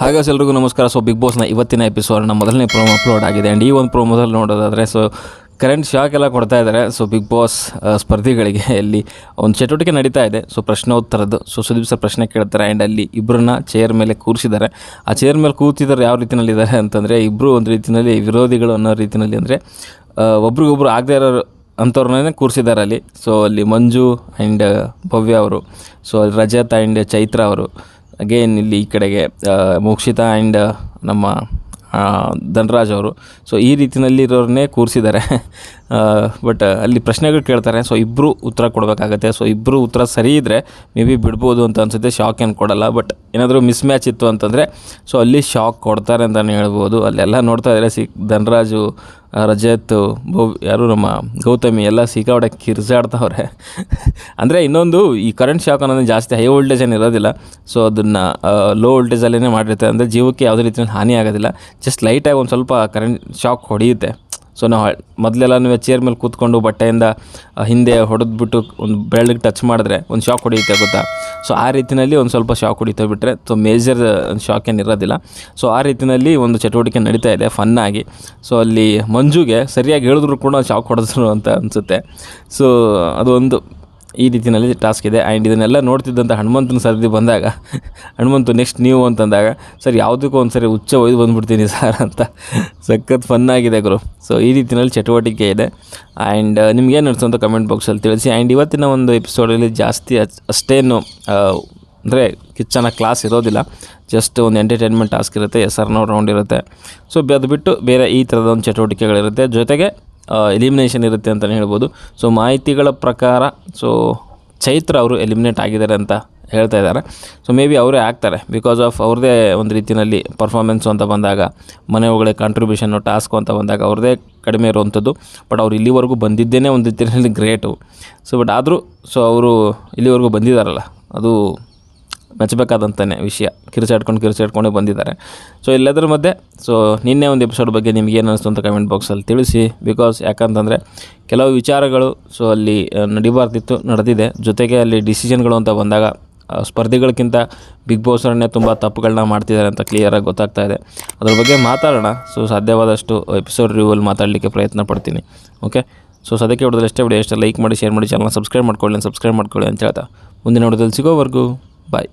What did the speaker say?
ಹಾಗಾಗಿ ಎಲ್ರಿಗೂ ನಮಸ್ಕಾರ. ಸೊ ಬಿಗ್ ಬಾಸ್ನ ಇವತ್ತಿನ ಎಪಿಸೋಡ್ನ ಮೊದಲನೇ ಪ್ರೋಮೋ ಅಪ್ಲೋಡ್ ಆಗಿದೆ. ಆ್ಯಂಡ್ ಈ ಒಂದು ಪ್ರೋಮೋದಲ್ಲಿ ನೋಡೋದಾದರೆ ಸೊ ಕರೆಂಟ್ ಶಾಕ್ ಎಲ್ಲ ಕೊಡ್ತಾ ಇದ್ದಾರೆ ಸೊ ಬಿಗ್ ಬಾಸ್ ಸ್ಪರ್ಧಿಗಳಿಗೆ ಅಲ್ಲಿ ಒಂದು ಚಟುವಟಿಕೆ ನಡೀತಾ ಇದೆ. ಸೊ ಪ್ರಶ್ನೋತ್ತರದ್ದು. ಸೊ ಸುದೀಪ್ ಸರ್ ಪ್ರಶ್ನೆ ಕೇಳ್ತಾರೆ. ಆ್ಯಂಡ್ ಅಲ್ಲಿ ಇಬ್ಬರನ್ನ ಚೇರ್ ಮೇಲೆ ಕೂರಿಸಿದ್ದಾರೆ. ಆ ಚೇರ್ ಮೇಲೆ ಕೂತಿದ್ದಾರೆ ಯಾವ ರೀತಿಯಲ್ಲಿದ್ದಾರೆ ಅಂತಂದರೆ ಇಬ್ಬರು ಒಂದು ರೀತಿಯಲ್ಲಿ ವಿರೋಧಿಗಳು ಅನ್ನೋ ರೀತಿಯಲ್ಲಿ ಅಂದರೆ ಒಬ್ರಿಗೊಬ್ರು ಆಗದೇ ಇರೋ ಅಂಥವ್ರನ್ನೇ ಕೂರಿಸಿದ್ದಾರೆ ಅಲ್ಲಿ. ಸೊ ಅಲ್ಲಿ ಮಂಜು ಆ್ಯಂಡ್ ಭವ್ಯ ಅವರು. ಸೊ ರಜತ್ ಆ್ಯಂಡ್ ಚೈತ್ರ ಅವರು. ಅಗೇನ್ ಇಲ್ಲಿ ಈ ಕಡೆಗೆ ಮೋಕ್ಷಿತ ಆ್ಯಂಡ್ ನಮ್ಮ ಧನರಾಜ್ ಅವರು. ಸೊ ಈ ರೀತಿಯಲ್ಲಿ ಇರೋರನ್ನೇ ಕೂರಿಸಿದ್ದಾರೆ ಬಟ್ ಅಲ್ಲಿ ಪ್ರಶ್ನೆಗಳು ಕೇಳ್ತಾರೆ. ಸೊ ಇಬ್ಬರು ಉತ್ತರ ಕೊಡಬೇಕಾಗತ್ತೆ. ಸೊ ಇಬ್ಬರು ಉತ್ತರ ಸರಿ ಇದ್ದರೆ ಮೇ ಬಿ ಬಿಡ್ಬೋದು ಅಂತ ಅನಿಸುತ್ತೆ. ಶಾಕ್ ಏನು ಕೊಡಲ್ಲ. ಬಟ್ ಏನಾದರೂ ಮಿಸ್ ಮ್ಯಾಚ್ ಇತ್ತು ಅಂತಂದರೆ ಸೊ ಅಲ್ಲಿ ಶಾಕ್ ಕೊಡ್ತಾರೆ ಅಂತಲೇ ಹೇಳ್ಬೋದು. ಅಲ್ಲೆಲ್ಲ ನೋಡ್ತಾ ಇದ್ದಾರೆ. ಸಿ, ಧನರಾಜು ರಜತ್ ಭವ್, ಯಾರು ನಮ್ಮ ಗೌತಮಿ ಎಲ್ಲ ಸಿಕ್ಕಾಪಟ್ಟೆ ಕಿರ್ಸಾಡ್ತಾವ್ರೆ ಅಂದರೆ ಇನ್ನೊಂದು ಈ ಕರೆಂಟ್ ಶಾಕ್ ಅನ್ನೋದು ಜಾಸ್ತಿ ಹೈ ವೋಲ್ಟೇಜ್ ಏನು ಇರೋದಿಲ್ಲ. ಸೊ ಅದನ್ನು ಲೋ ವೋಲ್ಟೇಜಲ್ಲೇ ಮಾಡಿರ್ತಾರೆ ಅಂದರೆ ಜೀವಕ್ಕೆ ಯಾವುದೇ ರೀತಿಯಲ್ಲಿ ಹಾನಿ ಆಗೋದಿಲ್ಲ. ಜಸ್ಟ್ ಲೈಟಾಗಿ ಒಂದು ಸ್ವಲ್ಪ ಕರೆಂಟ್ ಶಾಕ್ ಹೊಡೆಯುತ್ತೆ. ಸೊ ನಾವು ಮೊದಲೆಲ್ಲ ನೀವು ಚೇರ್ ಮೇಲೆ ಕೂತ್ಕೊಂಡು ಬಟ್ಟೆಯಿಂದ ಹಿಂದೆ ಹೊಡೆದ್ಬಿಟ್ಟು ಒಂದು ಬೆಳ್ಳಗೆ ಟಚ್ ಮಾಡಿದ್ರೆ ಒಂದು ಶಾಕ್ ಹೊಡೆಯುತ್ತೆ ಗೊತ್ತಾ? ಸೊ ಆ ರೀತಿಯಲ್ಲಿ ಒಂದು ಸ್ವಲ್ಪ ಶಾಕ್ ಹೊಡಿತಾ ಬಿಟ್ಟರೆ ಸೊ ಮೇಜರ್ ಶಾಕ್ ಏನು ಇರೋದಿಲ್ಲ. ಸೊ ಆ ರೀತಿಯಲ್ಲಿ ಒಂದು ಚಟುವಟಿಕೆ ನಡೀತಾ ಇದೆ ಫನ್ನಾಗಿ ಸೊ ಅಲ್ಲಿ ಮಂಜುಗೆ ಸರಿಯಾಗಿ ಹೇಳಿದ್ರು ಕೂಡ ಶಾಕ್ ಹೊಡೆದ್ರು ಅಂತ ಅನಿಸುತ್ತೆ. ಸೊ ಅದು ಒಂದು ಈ ರೀತಿಯಲ್ಲಿ ಟಾಸ್ಕ್ ಇದೆ. ಆ್ಯಂಡ್ ಇದನ್ನೆಲ್ಲ ನೋಡ್ತಿದ್ದಂಥ ಹನುಮಂತನ ಸರದಿ ಬಂದಾಗ, ಹನುಮಂತು ನೆಕ್ಸ್ಟ್ ನೀವು ಅಂತಂದಾಗ, ಸರ್, ಯಾವುದಕ್ಕೂ ಒಂದು ಸರಿ ಹುಚ್ಚ ಒಯ್ದು ಬಂದುಬಿಡ್ತೀನಿ ಸರ್ ಅಂತ ಸಖತ್ ಫನ್ನಾಗಿದೆ ಗುರು. ಸೊ ಈ ರೀತಿಯಲ್ಲಿ ಚಟುವಟಿಕೆ ಇದೆ. ಆ್ಯಂಡ್ ನಿಮ್ಗೇನು ಅನಿಸ್ತು ಅಂತ ಕಮೆಂಟ್ ಬಾಕ್ಸಲ್ಲಿ ತಿಳಿಸಿ. ಆ್ಯಂಡ್ ಇವತ್ತಿನ ಒಂದು ಎಪಿಸೋಡಲ್ಲಿ ಜಾಸ್ತಿ ಅಷ್ಟೇನು ಅಂದರೆ ಕಿಚ್ಚನ ಕ್ಲಾಸ್ ಇರೋದಿಲ್ಲ. ಜಸ್ಟ್ ಒಂದು ಎಂಟರ್ಟೈನ್ಮೆಂಟ್ ಟಾಸ್ಕ್ ಇರುತ್ತೆ. ಎಸ್ ಆರ್ ನೋ ರೌಂಡ್ ಇರುತ್ತೆ. ಸೊ ಅದು ಬಿಟ್ಟು ಬೇರೆ ಈ ಥರದ ಒಂದು ಚಟುವಟಿಕೆಗಳಿರುತ್ತೆ. ಜೊತೆಗೆ ಎಲಿಮಿನೇಷನ್ ಇರುತ್ತೆ ಅಂತಲೇ ಹೇಳ್ಬೋದು. ಸೊ ಮಾಹಿತಿಗಳ ಪ್ರಕಾರ ಸೊ ಚೈತ್ರ ಅವರು ಎಲಿಮಿನೇಟ್ ಆಗಿದ್ದಾರೆ ಅಂತ ಹೇಳ್ತಾ ಇದ್ದಾರೆ. ಸೊ ಮೇ ಬಿ ಅವರೇ ಆಗ್ತಾರೆ ಬಿಕಾಸ್ ಆಫ್ ಅವ್ರದ್ದೇ ಒಂದು ರೀತಿಯಲ್ಲಿ ಪರ್ಫಾರ್ಮೆನ್ಸು ಅಂತ ಬಂದಾಗ, ಮನೆ ಒಳಗಡೆ ಕಾಂಟ್ರಿಬ್ಯೂಷನ್ನು ಟಾಸ್ಕು ಅಂತ ಬಂದಾಗ ಅವ್ರದ್ದೇ ಕಡಿಮೆ ಇರುವಂಥದ್ದು. ಬಟ್ ಅವ್ರು ಇಲ್ಲಿವರೆಗೂ ಬಂದಿದ್ದೇನೆ ಒಂದು ರೀತಿಯಲ್ಲಿ ಗ್ರೇಟು ಸೊ ಬಟ್ ಆದರೂ ಸೊ ಅವರು ಇಲ್ಲಿವರೆಗೂ ಬಂದಿದ್ದಾರಲ್ಲ. ಅದು ಮೆಚ್ಚಬೇಕಾದಂತನೇ ವಿಷಯ. ಕಿರುಚಾಡ್ಕೊಂಡು ಕಿರುಚಾಡ್ಕೊಂಡೇ ಬಂದಿದ್ದಾರೆ. ಸೊ ಎಲ್ಲದರ ಮಧ್ಯೆ ಸೊ ನಿನ್ನೆ ಒಂದು ಎಪಿಸೋಡ್ ಬಗ್ಗೆ ನಿಮ್ಗೆ ಏನು ಅನಿಸ್ತು ಅಂತ ಕಮೆಂಟ್ ಬಾಕ್ಸಲ್ಲಿ ತಿಳಿಸಿ. ಬಿಕಾಸ್ ಯಾಕಂತಂದರೆ, ಕೆಲವು ವಿಚಾರಗಳು ಸೊ ಅಲ್ಲಿ ನಡಿಬಾರ್ದಿತ್ತು, ನಡೆದಿದೆ. ಜೊತೆಗೆ ಅಲ್ಲಿ ಡಿಸಿಷನ್ಗಳು ಅಂತ ಬಂದಾಗ ಸ್ಪರ್ಧಿಗಳಿಗಿಂತ ಬಿಗ್ ಬಾಸ್ರನ್ನೇ ತುಂಬ ತಪ್ಪುಗಳನ್ನ ಮಾಡ್ತಿದ್ದಾರೆ ಅಂತ ಕ್ಲಿಯರಾಗಿ ಗೊತ್ತಾಗ್ತಾ ಇದೆ. ಅದ್ರ ಬಗ್ಗೆ ಮಾತಾಡೋಣ. ಸೊ ಸಾಧ್ಯವಾದಷ್ಟು ಎಪಿಸೋಡ್ ರಿವ್ಯೂವಲ್ಲಿ ಮಾತಾಡಲಿಕ್ಕೆ ಪ್ರಯತ್ನ ಪಡ್ತೀನಿ. ಓಕೆ ಸೊ ಸದ್ಯಕ್ಕೆ ಹೊಡೆದ್ರೆ ಎಷ್ಟೇ ವಿಡಿಯೋ ಎಷ್ಟೇ ಲೈಕ್ ಮಾಡಿ ಶೇರ್ ಮಾಡಿ ಚಾನಲ್ ಸಬ್ಸ್ಕ್ರೈಬ್ ಮಾಡ್ಕೊಳ್ಳಿ ಸಬ್ಸ್ಕ್ರೈಬ್ ಮಾಡ್ಕೊಳ್ಳಿ ಅಂತ ಹೇಳ್ತಾ. ಮುಂದಿನ ಹೊಡೆದಲ್ಲಿ ಸಿಗೋವರೆಗೂ ಬಾಯ್